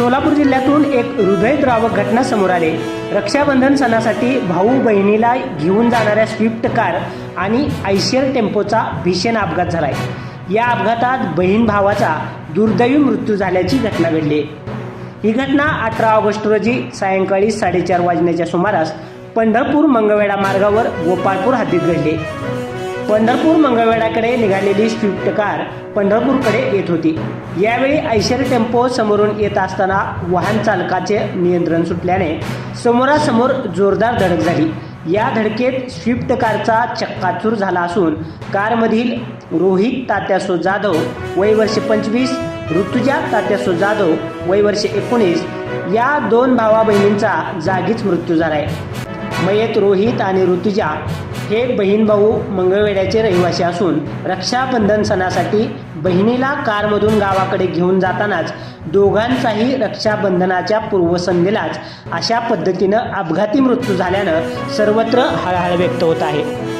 सोलापूर जिल्ह्यातून एक हृदयद्रावक घटना समोर आली. रक्षाबंधन सणासाठी भाऊ बहिणीला घेऊन जाणाऱ्या स्विफ्ट कार आणि आयशियर टेम्पोचा भीषण अपघात झालाय. या अपघातात बहीण भावाचा दुर्दैवी मृत्यू झाल्याची घटना घडली. ही घटना अठरा ऑगस्ट रोजी सायंकाळी साडेचार वाजण्याच्या सुमारास पंढरपूर मंगळवेढा मार्गावर गोपाळपूर हद्दीत घडली. पंढरपूर मंगळवेढाकडे निघालेली स्विफ्ट कार पंढरपूरकडे येत होती. यावेळी ऐशर टेम्पो समोरून येत असताना वाहन चालकाचे नियंत्रण सुटल्याने समोरासमोर जोरदार धडक झाली. या धडकेत स्विफ्ट कारचा चक्काचूर झाला असून कारमधील रोहित तात्यासो जाधव वय वर्ष पंचवीस ऋतुजा तात्यासो जाधव वय वर्ष एकोणीस या दोन भावा बहिणींचा जागीच मृत्यू झाला आहे मयत रोहित आणि ऋतुजा हे बहीण भाऊ मंगळवेड्याचे रहिवासी असून रक्षाबंधन सणासाठी बहिणीला कारमधून गावाकडे घेऊन जातानाच दोघांचाही रक्षाबंधनाच्या पूर्वसंध्येलाच अशा पद्धतीनं अपघाती मृत्यू झाल्यानं सर्वत्र हळहळ व्यक्त होत आहे.